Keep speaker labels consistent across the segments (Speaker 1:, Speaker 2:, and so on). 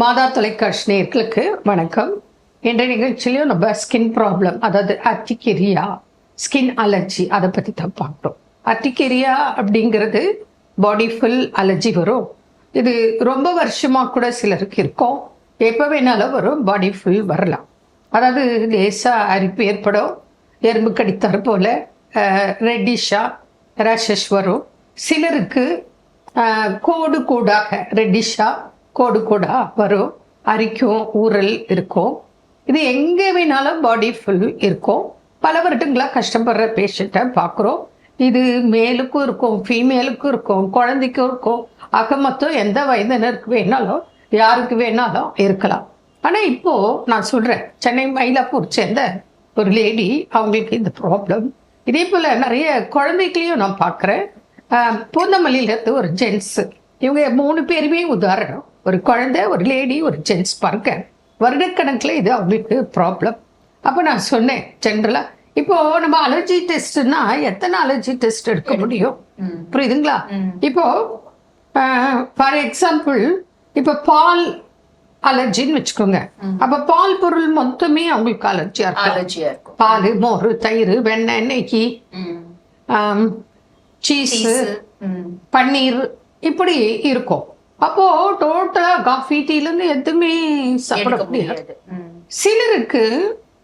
Speaker 1: மாதா தொலைக்காட்சி நேர்களுக்கு வணக்கம். இன்றைய நிகழ்ச்சியிலையும் நம்ம ஸ்கின் ப்ராப்ளம் அதாவது அர்டிகேரியா ஸ்கின் அலர்ஜி அதை பற்றி தான் பார்க்குறோம். அர்டிகேரியா அப்படிங்கிறது பாடி ஃபுல் அலர்ஜி வரும். இது ரொம்ப வருஷமாக கூட சிலருக்கு இருக்கும். எப்போ வேணாலும் வரும் பாடி ஃபுல் வரலாம். அதாவது லேசாக அரிப்பு ஏற்படும் எறும்பு கடித்தார் போல் ரெட்டிஷாக ரேஷஸ் வரும். சிலருக்கு கோடு கூடாக ரெட்டிஷாக கோடு கோடாக வரும். அரிக்கும் ஊறல் இருக்கும். இது எங்கே வேணாலும் பாடி ஃபுல் இருக்கும். பல வருடங்களாக கஷ்டப்படுற பேஷண்ட்டை பார்க்குறோம். இது மேலுக்கும் இருக்கும் ஃபீமேலுக்கும் இருக்கும் குழந்தைக்கும் இருக்கும். ஆக மொத்தம் எந்த வயதினருக்கு வேணாலும் யாருக்கு வேணாலும் இருக்கலாம். ஆனால் இப்போது நான் சொல்கிறேன் சென்னை மயிலாப்பூர் சேர்ந்த ஒரு லேடி அவங்களுக்கு இந்த ப்ராப்ளம் இதே போல் நிறைய குழந்தைகளையும் நான் பார்க்குறேன். பூந்தமல்லியிலேருந்து ஒரு ஜென்ஸு இவங்க மூணு பேருமே உதாரணம். ஒரு குழந்தை ஒரு லேடி ஒரு ஜென்ஸ் பார்க்க வருடக்கணக்கில் இது அவங்களுக்கு ப்ராப்ளம் அப்போ நான் சொன்னேன் ஜென்ரலாக இப்போ நம்ம அலர்ஜி டெஸ்ட்னா எத்தனை அலர்ஜி டெஸ்ட் எடுக்க முடியும்? புரியுதுங்களா? இப்போ ஃபார் எக்ஸாம்பிள் இப்போ பால் அலர்ஜின்னு வச்சுக்கோங்க. அப்போ பால் பொருள் மொத்தமே அவங்களுக்கு அலர்ஜியா இருக்கும்
Speaker 2: அலர்ஜியா இருக்கும்.
Speaker 1: பால் மோர் தயிர் வெண்ணெய் நெய். சீஸு. பன்னீர் இப்படி இருக்கும். அப்போ டோட்டலா காஃபி டீலேருந்து எதுவுமே சாப்பிட முடியாது. சிலருக்கு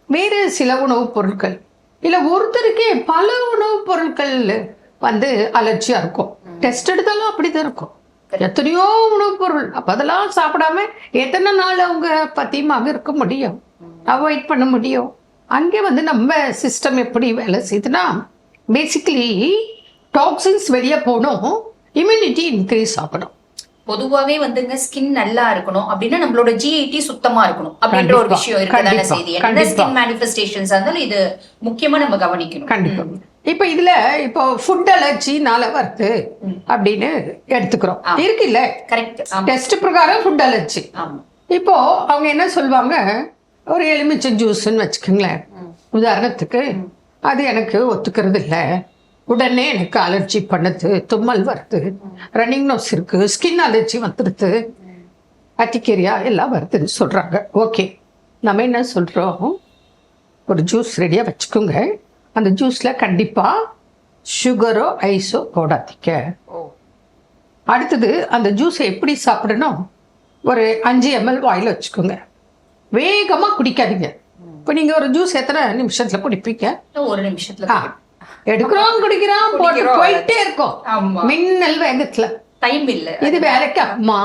Speaker 1: வேறு சில உணவுப் பொருட்கள் இல்ல ஒருத்தருக்கே பல உணவுப் பொருட்கள் வந்து அலர்ஜியா இருக்கும். டெஸ்ட் எடுத்தாலும் அப்படிதான் இருக்கும். எத்தனையோ உணவுப் பொருள் அப்ப அதெல்லாம் சாப்பிடாம எத்தனை நாள் அவங்க பத்தியமாக இருக்க முடியும்? அவாய்ட் பண்ண முடியும். அங்கே வந்து நம்ம சிஸ்டம் எப்படி வேலை செய்யுதுன்னா பேசிக்கலி டாக்ஸின்ஸ் வெளியே போகணும் இம்யூனிட்டி இன்க்ரீஸ் ஆகணும்.
Speaker 2: பொதுவாவே வந்துங்க ஸ்கின் நல்லா இருக்கணும். அப்படின்னா நம்மளோட ஜிஐடி சுத்தமா இருக்கணும். அப்படின்ற ஒரு விஷயம் இருக்கதானே செய்தி. என்ன. ஸ்கின் மேனிஃபெஸ்டேஷன்ஸ் இருந்தாலும் இது முக்கியமா நம்ம கவனிக்கணும்.
Speaker 1: கண்டிப்பா. இப்ப இதுல இப்போ ஃபுட் அலர்ஜினால வருது அப்படின்னு எடுத்துக்கிறோம். இருக்குல்ல?
Speaker 2: கரெக்ட்
Speaker 1: டெஸ்ட் பிரகாரம் ஃபுட் அலர்ஜி இப்போ அவங்க என்ன சொல்லுவாங்க? ஒரு எலுமிச்சை ஜூஸ்ன்னு வச்சுக்கோங்களேன். உதாரணத்துக்கு அது எனக்கு ஒத்துக்கிறது இல்லை உடனே எனக்கு அலர்ஜி பண்ணுது தும்மல் வருது ரன்னிங் நோஸ் இருக்கு ஸ்கின் அலர்ஜி வந்துடுது அட்டிக்கேரியா எல்லாம் வருதுன்னு சொல்றாங்க. ஓகே நம்ம என்ன சொல்றோம்? ஒரு ஜூஸ் ரெடியாக வச்சுக்கோங்க. அந்த ஜூஸில் கண்டிப்பாக சுகரோ ஐஸோ போடாதீங்க.
Speaker 2: ஓ.
Speaker 1: அடுத்தது அந்த ஜூஸை எப்படி சாப்பிடணும்? ஒரு அஞ்சு எம்எல் வாயில் வச்சுக்கோங்க. வேகமாக குடிக்காதீங்க. இப்போ நீங்கள் ஒரு ஜூஸ் எத்தனை நிமிஷத்தில் குடிப்பீங்க?
Speaker 2: ஒரு நிமிஷத்துல
Speaker 1: ஆ, எடுக்கிறோம் குடிக்கிறோம் போட்டு. போயிட்டே இருக்கோம். மின்னல் வேகத்துல
Speaker 2: டைம் இல்ல.
Speaker 1: இது வேலைக்கு அம்மா.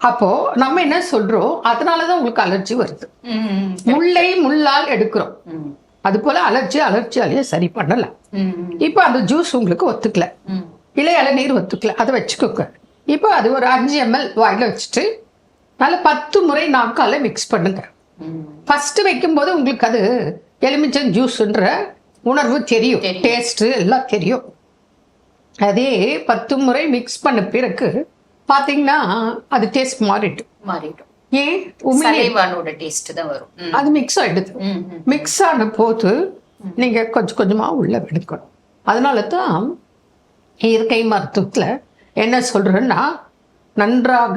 Speaker 1: அப்போ நம்ம என்ன சொல்றோம்? அதனாலதான் உங்களுக்கு அலர்ஜி வருது.
Speaker 2: ம், ம்,
Speaker 1: முள்ளை முள்ளால் எடுக்கிறோம். அது போல அலர்ஜி அலர்ஜியாலேயே சரி பண்ணலாம் இப்போ அந்த ஜூஸ் உங்களுக்கு ஒத்துக்கல. இலை இளநீர் ஒத்துக்கல. அதை வச்சுக்கோங்க. இப்போ அது ஒரு அஞ்சு எம்எல் வாயில வச்சுட்டு நல்ல பத்து முறை நாக்கால மிக்ஸ் பண்ணுங்க. ஃபர்ஸ்ட் வைக்கும்போது உங்களுக்கு அது எலுமிச்சம் ஜூஸ்ன்ற உணர்வு தெரியும். டேஸ்ட் எல்லாம் தெரியும். அதே பத்து முறை மிக்ஸ் பண்ண பிறகு பார்த்தீங்கன்னா அது டேஸ்ட் மாறிடும்.
Speaker 2: மாறிடும்.
Speaker 1: ஏன்? உண்மையிலே
Speaker 2: சலைவானோட டேஸ்ட் தான் வரும்.
Speaker 1: அது மிக்ஸ் ஆயிடுது. மிக்ஸ் ஆன போது நீங்க கொஞ்சம் கொஞ்சமா உள்ள எடுக்கணும் அதனால தான் இயற்கை மருத்துவத்துல என்ன சொல்றேன்னா நன்றாக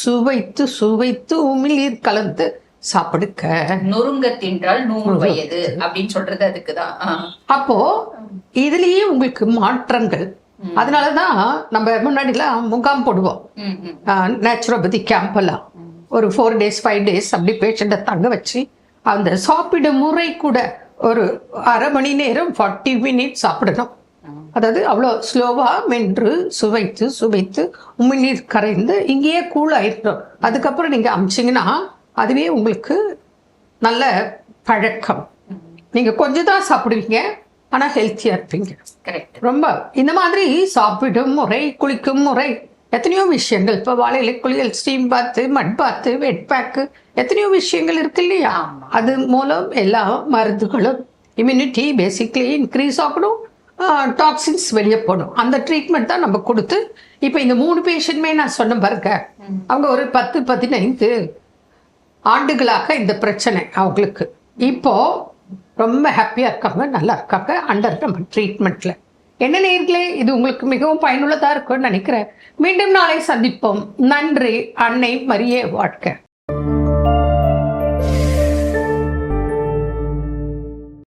Speaker 1: சுவைத்து சுவைத்து உமிழ்நீர் கலந்து சாப்பிடுக்க.
Speaker 2: நொறுங்க தின்றால் நூறு வயது அப்படின்னு சொல்றது அதுக்குதான்.
Speaker 1: அப்போ இதுலயே உங்களுக்கு மாற்றங்கள். அதனாலதான் நம்ம முன்னாடிலாம் முகாம் போடுவோம். நேச்சுரோபதி கேம்ப் எல்லாம். ஒரு ஃபோர் டேஸ் ஃபைவ் டேஸ் அப்படி பேஷண்ட்டை தங்க வச்சு அந்த சாப்பிடும் முறை கூட ஒரு அரை மணி நேரம் ஃபார்ட்டி மினிட்ஸ் சாப்பிடணும். அதாவது அவ்வளோ ஸ்லோவாக மென்று சுவைத்து சுவைத்து உமிழ்நீர் கரைந்து இங்கேயே கூல் ஆயிடும் அதுக்கப்புறம் நீங்கள் அமிச்சிங்கன்னா அதுவே உங்களுக்கு நல்ல பழக்கம். நீங்கள் கொஞ்சம் தான் சாப்பிடுவீங்க ஆனால் ஹெல்த்தியாக இருப்பீங்க.
Speaker 2: கரெக்ட்
Speaker 1: ரொம்ப இந்த மாதிரி சாப்பிடும் முறை குளிக்கும் முறை எத்தனையோ விஷயங்கள். இப்போ வாழையில குளியல் ஸ்டீம் பாத்து மட் பாத்து வெட் பேக்கு எத்தனையோ விஷயங்கள் இருக்கு இல்லையா. அது மூலம் எல்லா மருந்துகளும் இம்யூனிட்டி பேசிக்லி இன்க்ரீஸ் ஆகணும் டாக்ஸின்ஸ் வெளியே போகணும். அந்த ட்ரீட்மெண்ட் தான் நம்ம கொடுத்து இப்போ இந்த மூணு பேஷண்ட்மே நான் சொன்ன பாருங்க. அவங்க ஒரு பத்து பதினைந்து ஆண்டுகளாக இந்த பிரச்சனை அவங்களுக்கு. இப்போ ரொம்ப ஹாப்பியாக இருக்காங்க நல்லா இருக்காங்க அண்டர் நம்ம ட்ரீட்மெண்ட்டில் என்ன நேர்களே இது உங்களுக்கு மிகவும் பயனுள்ளதாக இருக்கும்னு நினைக்கிறேன். மீண்டும் நாளை சந்திப்போம். நன்றி அன்னை மரியே வாழ்க்கை